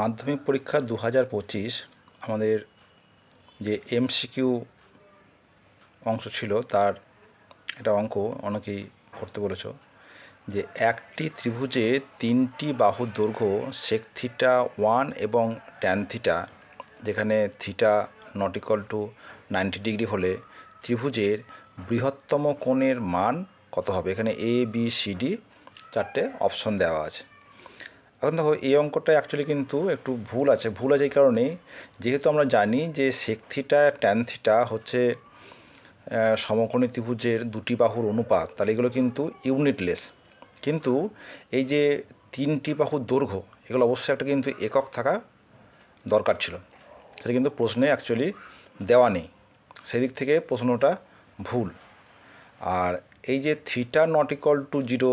মাধ্যমিক পরীক্ষা দু হাজার পঁচিশ আমাদের যে এমসিকিউ অংশ ছিল তার একটা অঙ্ক অনেকেই করতে বলেছ, যে একটি ত্রিভুজে তিনটি বাহুর দৈর্ঘ্য সেক থিটা ওয়ান এবং ট্যান থিটা যেখানে theta not equal to ninety degree হলে ত্রিভুজের বৃহত্তম কোণের মান কত হবে? এখানে এ বি সি ডি চারটে অপশন দেওয়া আছে। এখন দেখো, এই অঙ্কটা অ্যাকচুয়ালি কিন্তু একটু ভুল আছে। ভুল আছে এই কারণে যেহেতু আমরা জানি যে সেক থিটা ট্যান থিটা হচ্ছে সমকোণী ত্রিভুজের দুটি বাহুর অনুপাত, তাহলে এগুলো কিন্তু ইউনিটলেস কিন্তু এই যে তিনটি বাহুর দৈর্ঘ্য, এগুলো অবশ্যই একটা কিন্তু একক থাকা দরকার ছিল। সেটা কিন্তু প্রশ্নে অ্যাকচুয়ালি দেওয়া নেই। সেদিক থেকে প্রশ্নটা ভুল। আর এই যে theta not equal to zero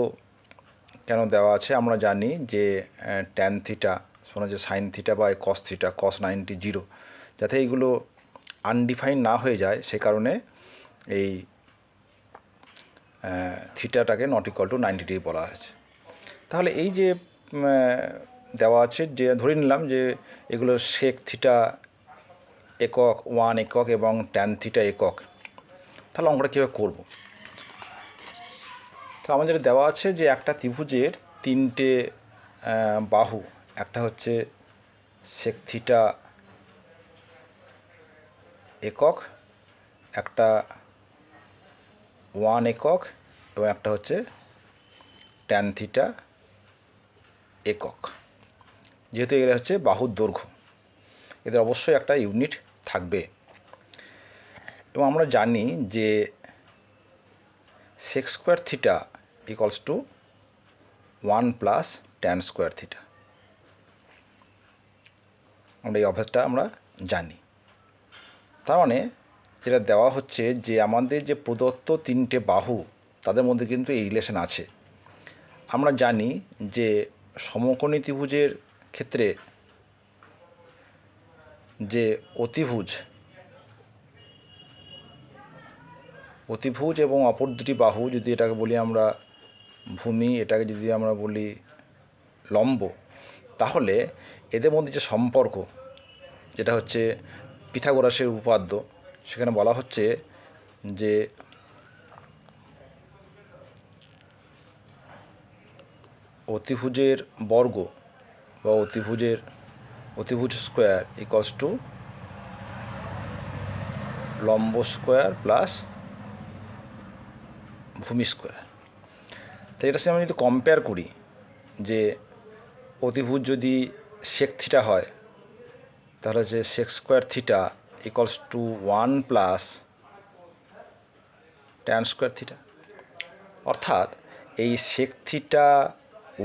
কেন দেওয়া আছে? আমরা জানি যে ট্যান থিটা শোনা যে সাইন থিটা বা cos theta cos ninety zero যাতে এইগুলো আনডিফাইন না হয়ে যায়, সে কারণে এই থিটাটাকে not equal to ninety degree বলা হয়েছে তাহলে এই যে দেওয়া আছে, যে, ধরে নিলাম যে, এগুলো শেক থিটা একক ওয়ান একক এবং ট্যান থিটা একক। তাহলে অঙ্কটা কীভাবে করব? আমাদের দেওয়া আছে যে একটা ত্রিভুজের তিনটে বাহু। একটা হচ্ছে সেক থিটা একক, একটা ওয়ান একক, এবং একটা হচ্ছে ট্যান থিটা একক। যেহেতু এগুলো হচ্ছে বাহুর দৈর্ঘ্য, এদের অবশ্যই একটা ইউনিট থাকবে। এবং আমরা জানি যে sec square theta equals to one plus tan square theta আমরা এই অভ্যাসটা আমরা জানি। তার মানে যেটা দেওয়া হচ্ছে যে আমাদের যে প্রদত্ত তিনটে বাহু, তাদের মধ্যে কিন্তু এই রিলেশন আছে। আমরা জানি যে সমকোণী ত্রিভুজের ক্ষেত্রে যে অতিভুজ অতিভুজ এবং অপর দুটি বাহু যদি এটাকে বলি আমরা ভূমি, এটাকে যদি আমরা বলি লম্ব, তাহলে এদের মধ্যে যে সম্পর্ক, যেটা হচ্ছে পিথাগোরাসের উপাদ্য সেখানে বলা হচ্ছে যে অতিভুজের বর্গ বা অতিভুজের, অতিভুজ স্কোয়ার ইকস টু লম্ব স্কোয়ার প্লাস ভূমি স্কোয়ার। তো এটার সাথে আমরা যদি কম্পেয়ার করি, যে অতিভুজ যদি সেক থিটা হয়, তাহলে হচ্ছে sec square theta equals to one plus tan square theta অর্থাৎ এই সেক থিটা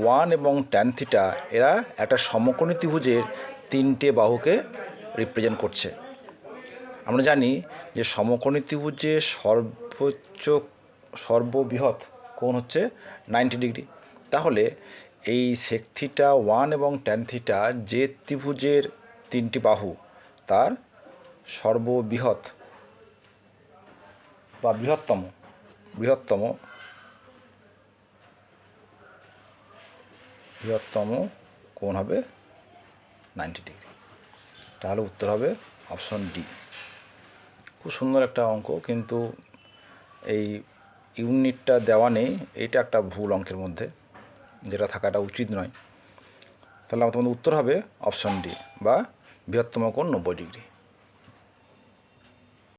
ওয়ান এবং ট্যান থিটা এরা একটা সমকোণী ত্রিভুজের তিনটে বাহুকে রিপ্রেজেন্ট করছে। আমরা জানি যে সমকোণী ত্রিভুজে সর্বোচ্চ, সর্ববৃহৎ কোণ হচ্ছে নাইনটি ডিগ্রি। তাহলে এই সেক থিটা ওয়ান এবং ট্যান থিটা যে ত্রিভুজের তিনটি বাহু, তার সর্ববৃহৎ বা বৃহত্তম বৃহত্তম বৃহত্তম কোণ হবে নাইনটি ডিগ্রি। তাহলে উত্তর হবে অপশন ডি। খুব সুন্দর একটা অঙ্ক, কিন্তু এই ইউনিটটা দেওয়া নেই, এটা একটা ভুল অঙ্কের মধ্যে, যেটা থাকাটা উচিত নয়। তাহলে আমার তোমাদের উত্তর হবে অপশন ডি বা বৃহত্তম কোণ নব্বই ডিগ্রি।